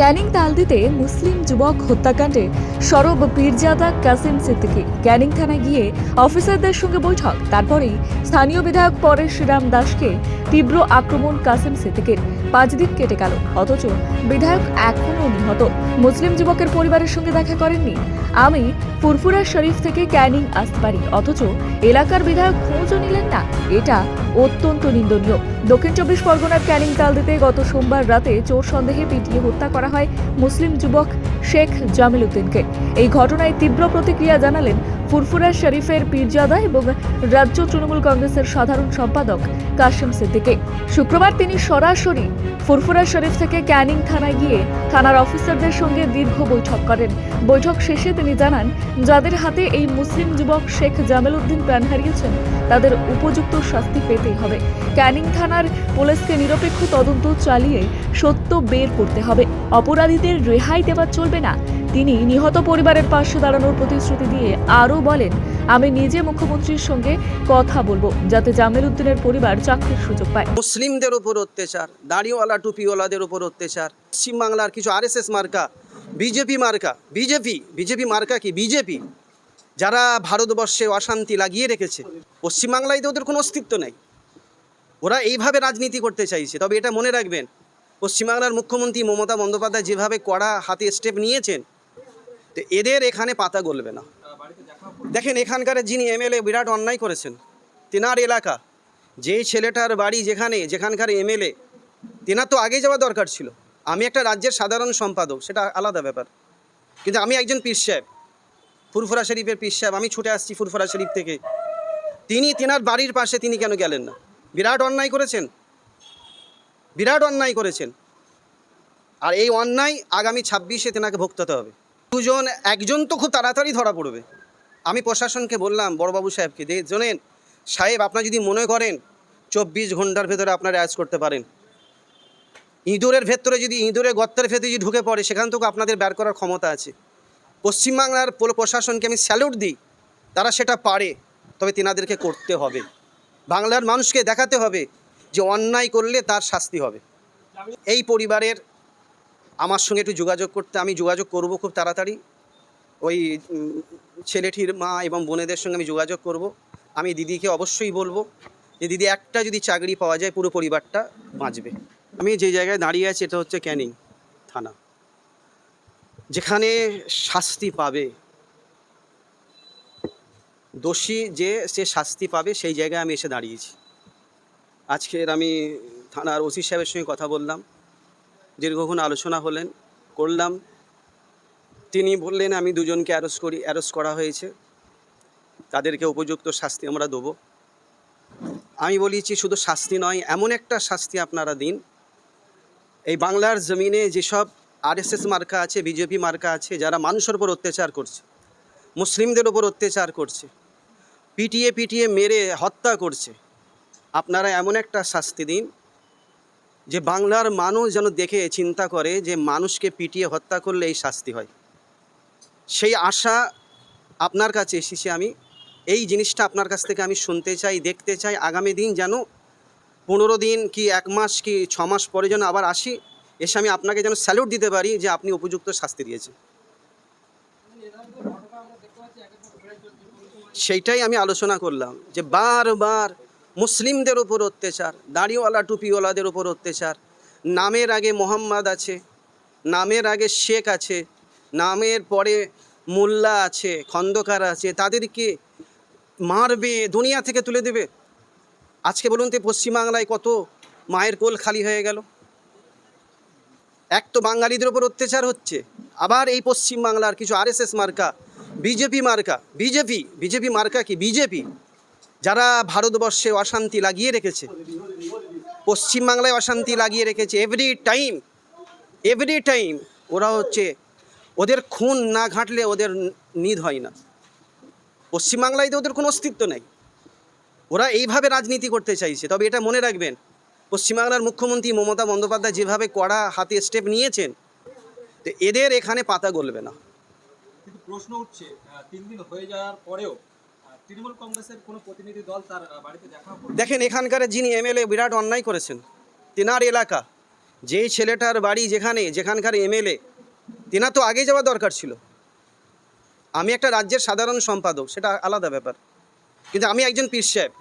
ক্যানিং তালদিতে মুসলিম যুবক হত্যাকাণ্ডে সরব পীরজাদা কাসিম সিদ্দিকি। ক্যানিং থানায় গিয়ে অফিসারদের সঙ্গে বৈঠক। তারপরেই স্থানীয় বিধায়ক পরেশ রাম দাসকে তীব্র আক্রমণ কাসিম সিদ্দিকের। পাঁচ দিন কেটে গেল। অথচ বিধায়ক এখনও নিহত। মুসলিম যুবকের পরিবারের সঙ্গে দেখা করেননি। আমি ফুরফুরা শরীফ থেকে ক্যানিং আসতে পারি। অথচ এলাকার বিধায়ক খোঁজও নিলেন না। এটা অত্যন্ত নিন্দনীয়। দক্ষিণ চব্বিশ পরগনার ক্যানিং তালদিতে গত সোমবার রাতে চোর সন্দেহে পিটিয়ে হত্যা করা হয় মুসলিম যুবক শেখ জামিল উদ্দিনকে। এই ঘটনায় তীব্র প্রতিক্রিয়া জানালেন ফুরফুরা শরীফের পীরজাদা এবং রাজ্য তৃণমূল কংগ্রেসের সাধারণ সম্পাদক কাশিম সিদ্দিকী। শুক্রবার তিনি সরাসরি ফুরফুরা শরীফ থেকে ক্যানিং থানায় গিয়ে থানার অফিসারদের সঙ্গে দীর্ঘ বৈঠক করেন। বৈঠক শেষে তিনি জানান, যাদের হাতে এই মুসলিম যুবক শেখ জামেল উদ্দিন প্রাণ হারিয়েছেন, তাদের উপযুক্ত শাস্তি পেতেই হবে। ক্যানিং থানার পুলিশকে নিরপেক্ষ তদন্ত চালিয়ে সত্য বের করতে হবে। অপরাধীদের রেহাই দেওয়া চলবে না। তিনি নিহত পরিবারের পাশে দাঁড়ানোর প্রতিশ্রুতি দিয়ে আরও বলেন, আমি নিজে মুখ্যমন্ত্রীর সঙ্গে কথা বলব যাতে জামেল উদ্দিনের পরিবার চাকরির সুযোগ পায়। মুসলিমদের উপর অত্যাচার, দাড়িওয়ালা, টুপিওয়ালাদের উপর অত্যাচার, পশ্চিমবাংলার কিছু আরএসএস মার্কা, বিজেপি মার্কা, বিজেপি বিজেপি মার্কা কি বিজেপি? যারা ভারতবর্ষে অশান্তি লাগিয়ে রেখেছে, পশ্চিমবাংলায় তো ওদের কোনো অস্তিত্ব নেই। ওরা এইভাবে রাজনীতি করতে চাইছে, তবে এটা মনে রাখবেন, পশ্চিমবাংলার মুখ্যমন্ত্রী মমতা বন্দ্যোপাধ্যায় যেভাবে কড়া হাতে স্টেপ নিয়েছেন তো এদের এখানে পাতা গলবে না। দেখেন এখানকার যিনি এমএলএ, বিরাট অন্যায় করেছেন। তেনার এলাকা যে ছেলেটার বাড়ি যেখানে, যেখানকার এমএলএ, তেনার তো আগে যাওয়া দরকার ছিল। আমি একটা রাজ্যের সাধারণ সম্পাদক, সেটা আলাদা ব্যাপার। কিন্তু আমি একজন পীর সাহেব, ফুরফুরা শরীফের পীর সাহেব, আমি ছুটে আসছি ফুরফুরা শরীফ থেকে। তিনি, তেনার বাড়ির পাশে তিনি কেন গেলেন না? বিরাট অন্যায় করেছেন। বিরাট অন্যায় করেছেন। আর এই অন্যায় আগামী ছাব্বিশে তেনাকে ভোগতে হবে। দুজন, একজন তো খুব তাড়াতাড়ি ধরা পড়বে। আমি প্রশাসনকে বললাম, বড়বাবু সাহেবকে, যে শোনেন সাহেব আপনার যদি মনে করেন চব্বিশ ঘণ্টার ভেতরে আপনারা অ্যাজ করতে পারেন। ইঁদুরের ভেতরে যদি, ইঁদুরের গর্তের ভেতরে যদি ঢুকে পড়ে, সেখান থেকে আপনাদের বের করার ক্ষমতা আছে। পশ্চিমবাংলার প্রশাসনকে আমি স্যালুট দিই, তারা সেটা পারে, তবে তেনাদেরকে করতে হবে। বাংলার মানুষকে দেখাতে হবে যে, অন্যায় করলে তার শাস্তি হবে। এই পরিবারের আমার সঙ্গে একটু যোগাযোগ করতে, আমি যোগাযোগ করব খুব তাড়াতাড়ি। ওই ছেলেটির মা এবং বোনেদের সঙ্গে আমি যোগাযোগ করব। আমি দিদিকে অবশ্যই বলব যে, দিদি, একটা যদি চাকরি পাওয়া যায়, পুরো পরিবারটা বাঁচবে। আমি যে জায়গায় দাঁড়িয়ে আছি, এটা হচ্ছে ক্যানিং থানা। যেখানে শাস্তি পাবে। দোষী যে, সে শাস্তি পাবে, সেই জায়গায় আমি এসে দাঁড়িয়েছি। আজকের আমি থানার ওসি সাহেবের সঙ্গে কথা বললাম। দীর্ঘক্ষণ আলোচনা হলেন, করলাম। তিনি বললেন, আমি দুজনকে অ্যারেস্ট করি অ্যারেস্ট করা হয়েছে। তাদেরকে উপযুক্ত শাস্তি আমরা দেবো। আমি বলেছি, শুধু শাস্তি নয়, এমন একটা শাস্তি আপনারা দিন। এই বাংলার জমিনে যেসব আরএসএস মার্কা আছে, বিজেপি মার্কা আছে, যারা মানুষের ওপর অত্যাচার করছে, মুসলিমদের ওপর অত্যাচার করছে, পিটিয়ে পিটিয়ে মেরে হত্যা করছে, আপনারা এমন একটা শাস্তি দিন। যে বাংলার মানুষ যেন দেখে, চিন্তা করে যে মানুষকে পিটিয়ে হত্যা করলে এই শাস্তি হয়। সেই আশা আপনার কাছে এসেছি আমি। এই জিনিসটা আপনার কাছ থেকে আমি শুনতে চাই, দেখতে চাই। আগামী দিন যেন পনেরো দিন কি এক মাস কি ছ মাস পরে যেন আবার আসি, এসে আমি আপনাকে যেন স্যালুট দিতে পারি যে আপনি উপযুক্ত শাস্তি দিয়েছেন। সেইটাই আমি আলোচনা করলাম যে বারবার মুসলিমদের ওপর অত্যাচার, দাড়িওয়ালা, টুপিওয়ালাদের ওপর অত্যাচার। নামের আগে মোহাম্মদ আছে, নামের আগে শেখ আছে, নামের পরে মোল্লা আছে, খন্দকার আছে। তাদেরকে মারবে, দুনিয়া থেকে তুলে দেবে। আজকে বলুন তো, পশ্চিমবাংলায় কত মায়ের কোল খালি হয়ে গেল। এক তো বাঙালিদের ওপর অত্যাচার হচ্ছে। আবার এই পশ্চিমবাংলার কিছু আরএসএস মার্কা, বিজেপি মার্কা। বিজেপি বিজেপি মার্কা কি? বিজেপি। যারা ভারতবর্ষে অশান্তি লাগিয়ে রেখেছে, পশ্চিমবাংলায় অশান্তি লাগিয়ে রেখেছে এভরি টাইম এভরি টাইম ওরা হচ্ছে ওদের খুন না ঘাঁটলে ওদের নিধ হয় না। পশ্চিমবাংলায় তো ওদের কোনো অস্তিত্ব নেই। ওরা এইভাবে রাজনীতি করতে চাইছে। তবে এটা মনে রাখবেন, পশ্চিমবাংলার মুখ্যমন্ত্রী মমতা বন্দ্যোপাধ্যায় যেভাবে কড়া হাতে স্টেপ নিয়েছেন, তো এদের এখানে পাতা গলবে না। প্রশ্ন উঠছে তিন দিন হয়ে যাওয়ার পরেও দেখেন, এখানকার যিনি এমএলএ, বিরাট অন্যায় করেছেন। তেনার এলাকা, যেই ছেলেটার বাড়ি যেখানে, যেখানকার এমএলএ, তেনা তো আগে যাওয়া দরকার ছিল। আমি একটা রাজ্যের সাধারণ সম্পাদক, সেটা আলাদা ব্যাপার। কিন্তু আমি একজন পীর সাহেব,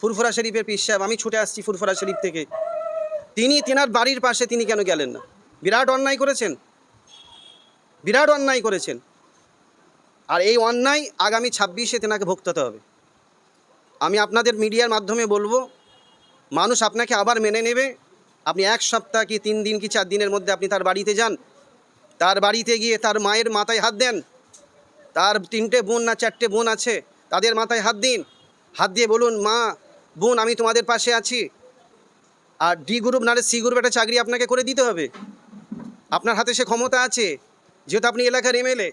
ফুরফুরা শরীফের পীর সাহেব, আমি ছুটে আসছি ফুরফুরা শরীফ থেকে। তিনি, তেনার বাড়ির পাশে তিনি কেন গেলেন না? বিরাট অন্যায় করেছেন? বিরাট অন্যায় করেছেন? আর এই অন্যায় আগামী ছাব্বিশে তেনাকে ভুগতে হবে। আমি আপনাদের মিডিয়ার মাধ্যমে বলব, মানুষ আপনাকে আবার মেনে নেবে। আপনি এক সপ্তাহ কি তিন দিন কি চার দিনের মধ্যে আপনি তার বাড়িতে যান? তার বাড়িতে গিয়ে তার মায়ের মাথায় হাত দেন। তার তিনটে বোন না চারটে বোন আছে, তাদের মাথায় হাত দিন। হাত দিয়ে বলুন, মা, বোন, আমি তোমাদের পাশে আছি। আর ডি গ্রুপ, নাহলে সি গ্রুপ একটা চাকরি আপনাকে করে দিতে হবে। আপনার হাতে সে ক্ষমতা আছে, যেহেতু আপনি এলাকার এমএলএ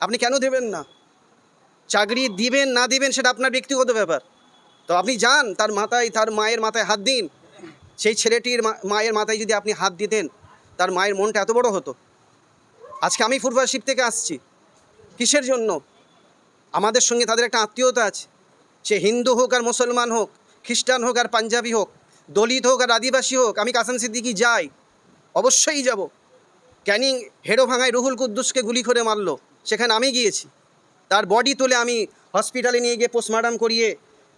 আপনি কেন দেবেন না? চাকরি দিবেন, না দিবেন, সেটা আপনার ব্যক্তিগত ব্যাপার। তো আপনি যান, তার মাথায়, তার মায়ের মাথায় হাত দিন। সেই ছেলেটির মায়ের মাথায় যদি আপনি হাত দিতেন, তার মায়ের মনটা এত বড় হতো। আজকে আমি শিব থেকে আসছি। কিসের জন্য? আমাদের সঙ্গে তাদের একটা আত্মীয়তা আছে। সে হিন্দু হোক আর মুসলমান হোক, খ্রিস্টান হোক আর পাঞ্জাবি হোক, দলিত হোক আর আদিবাসী হোক, আমি কাসান সিদ্দিকি যাই। অবশ্যই যাব। ক্যানিং হেডো ভাঙায় রুহুল কুদ্দুসকে গুলি করে মারলো। সেখানে আমি গিয়েছি। তার বডি তুলে আমি হসপিটালে নিয়ে গিয়ে পোস্টমর্টম করিয়ে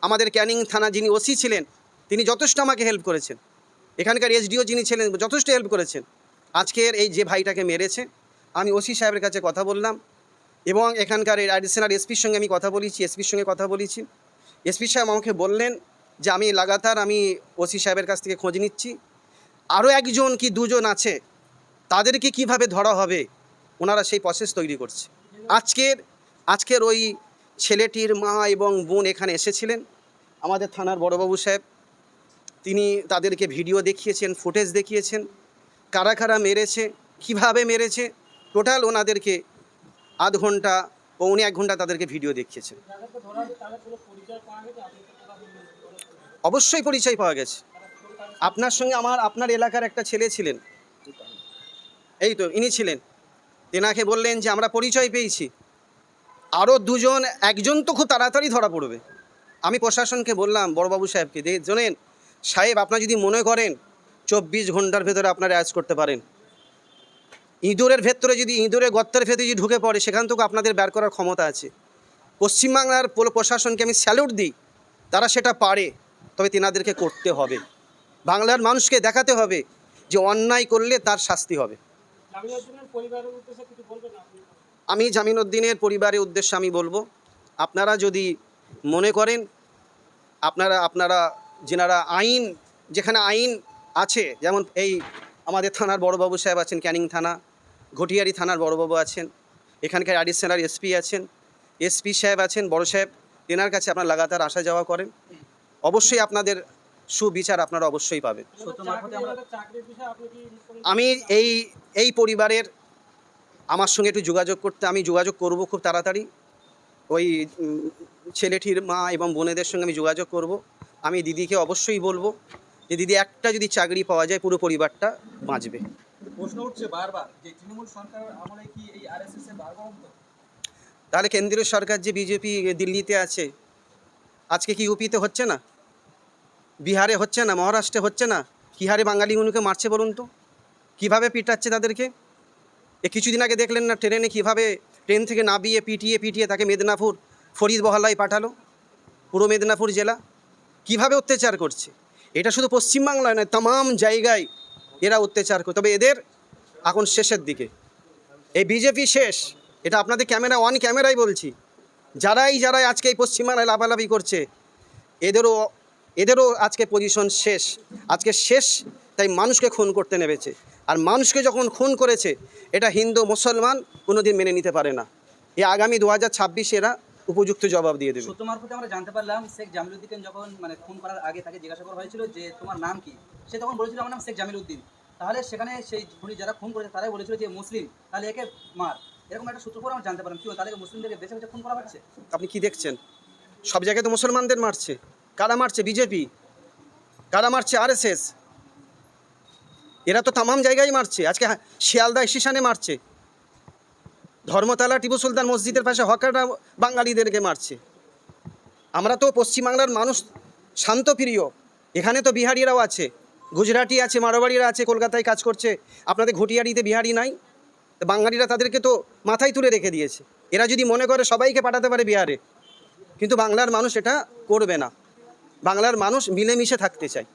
আমাদের ক্যানিং থানা যিনি ওসি ছিলেন, তিনি যথেষ্ট আমাকে হেল্প করেছেন। এখানকার এসডিও যিনি ছিলেন, যথেষ্ট হেল্প করেছেন। আজকের এই যে ভাইটাকে মেরেছে, আমি ওসি সাহেবের কাছে কথা বললাম এবং এখানকার এই অ্যাডিশনাল এসপির সঙ্গে আমি কথা বলেছি এসপির সঙ্গে কথা বলেছি। এসপি সাহেব আমাকে বললেন যে, আমি লাগাতার আমি ওসি সাহেবের কাছ থেকে খোঁজ নিচ্ছি। আরও একজন কি দুজন আছে, তাদেরকে কীভাবে ধরা হবে? ওনারা সেই প্রসেস তৈরি করছে। আজকের আজকের ওই ছেলেটির মা এবং বোন এখানে এসেছিলেন। আমাদের থানার বড়বাবু সাহেব, তিনি তাদেরকে ভিডিও দেখিয়েছেন, ফুটেজ দেখিয়েছেন, কারা কারা মেরেছে, কীভাবে মেরেছে, টোটাল ওনাদেরকে আধ ঘণ্টা পৌনে এক ঘণ্টা তাদেরকে ভিডিও দেখিয়েছেন। অবশ্যই পরিচয় পাওয়া গেছে। আপনার সঙ্গে আমার, আপনার এলাকার একটা ছেলে ছিলেন। এই তো, ইনি ছিলেন। তেনাকে বললেন যে, আমরা পরিচয় পেয়েছি। আরও দুজন, একজন তো খুব তাড়াতাড়ি ধরা পড়বে। আমি প্রশাসনকে বললাম, বড়বাবু সাহেবকে যে জানেন, সাহেব আপনার যদি মনে করেন, চব্বিশ ঘণ্টার ভেতরে আপনারা অ্যাজ করতে পারেন। ইঁদুরের ভেতরে যদি, ইঁদুরের গর্তের ভেতরে যদি ঢুকে পড়ে, সেখান থেকে আপনাদের বের করার ক্ষমতা আছে। পশ্চিমবাংলার প্রশাসনকে আমি স্যালুট দিই, তারা সেটা পারে, তবে তেনাদেরকে করতে হবে। বাংলার মানুষকে দেখাতে হবে যে, অন্যায় করলে তার শাস্তি হবে। আমি জামিন উদ্দিনের পরিবারের উদ্দেশ্যে আমি বলব, আপনারা যদি মনে করেন, আপনারা আপনারা যেনারা আইন, যেখানে আইন আছে, যেমন এই আমাদের থানার বড়বাবু সাহেব আছেন, ক্যানিং থানা, ঘটিয়ারি থানার বড়বাবু আছেন, এখানকার অ্যাডিশনাল এসপি আছেন, এসপি সাহেব আছেন, বড় সাহেব, তেনার কাছে আপনারা লাগাতার আসা যাওয়া করেন। অবশ্যই আপনাদের সুবিচার আপনারা অবশ্যই পাবেন। আমি এই এই পরিবারের আমার সঙ্গে একটু যোগাযোগ করতে আমি যোগাযোগ করব খুব তাড়াতাড়ি। ওই ছেলেটির মা এবং বোনেদের সঙ্গে আমি যোগাযোগ করব। আমি দিদিকে অবশ্যই বলব যে দিদি একটা যদি চাকরি পাওয়া যায় পুরো পরিবারটা বাঁচবে। প্রশ্ন উঠছে বারবার যে তৃণমূল সরকার আমলে কি এই আরএসএস এর বারবরন্ত তাহলে কেন্দ্রীয় সরকার যে বিজেপি দিল্লিতে আছে আজকে কি ইউপিতে হচ্ছে না? বিহারে হচ্ছে না, মহারাষ্ট্রে হচ্ছে না কী হারে বাঙালিগুলোকে মারছে বলুন তো? কীভাবে পিটাচ্ছে তাদেরকে? এ কিছুদিন আগে দেখলেন না ট্রেনে কীভাবে ট্রেন থেকে নামিয়ে পিটিয়ে পিটিয়ে তাকে মেদিনীপুর, ফরিদ বহালায় পাঠালো? পুরো মেদিনীপুর জেলা? কীভাবে অত্যাচার করছে? এটা শুধু পশ্চিমবাংলায় নয় তাম জায়গায় এরা অত্যাচার করে তবে এদের এখন শেষের দিকে। এই বিজেপি শেষ, এটা আপনাদের ক্যামেরা অন ক্যামেরাই বলছি। যারাই যারাই আজকে এই পশ্চিমবাংলায় লাফালাফি করছে, এদেরও এদেরও আজকে পজিশন শেষ। আজকে শেষ তাই মানুষকে খুন করতে নেমেছে। আর মানুষকে যখন খুন করেছে এটা হিন্দু মুসলমান কোনোদিন মেনে নিতে পারে না। এই আগামী দু হাজার ছাব্বিশে এরা উপযুক্ত জবাব দিয়ে দেবে। সূত্র মারফতে আমরা জানতে পারলাম শেখ জামিলউদ্দিন যখন মানে খুন করার আগে তাকে জিজ্ঞাসা করা হয়েছিল যে তোমার নাম কি? সে তখন বলেছিল আমার নাম শেখ জামিলউদ্দিন তাহলে সেখানে সেই খুনি যারা খুন করেছে তারাই বলেছিল যে মুসলিম তাহলে একে মার। এরকম একটা সূত্র পরে আমরা জানতে পারলাম। কি তাদেরকে মুসলিমদেরকে বেছে বেছে খুন করা হচ্ছে? আপনি কি দেখছেন? সব জায়গায় তো মুসলমানদের মারছে। কারা মারছে? বিজেপি। কারা মারছে? আরএসএস। এরা তো তামাম জায়গায় মারছে। আজকে শিয়ালদা স্টেশনে মারছে। ধর্মতলা টিপু সুলতান মসজিদের পাশে হকাররা বাঙালিদেরকে মারছে। আমরা তো পশ্চিমবাংলার মানুষ শান্তপ্রিয় এখানে তো বিহারিরাও আছে। গুজরাটি আছে, মারোয়াড়িরা আছে, কলকাতায় কাজ করছে। আপনাদের ঘটিয়ারিতে বিহারি নাই? বাঙালিরা তাদেরকে তো মাথায় তুলে রেখে দিয়েছে। এরা যদি মনে করে সবাইকে পাঠাতে পারে বিহারে, কিন্তু বাংলার মানুষ এটা করবে না। বাংলার মানুষ মিলেমিশে থাকতে চায়।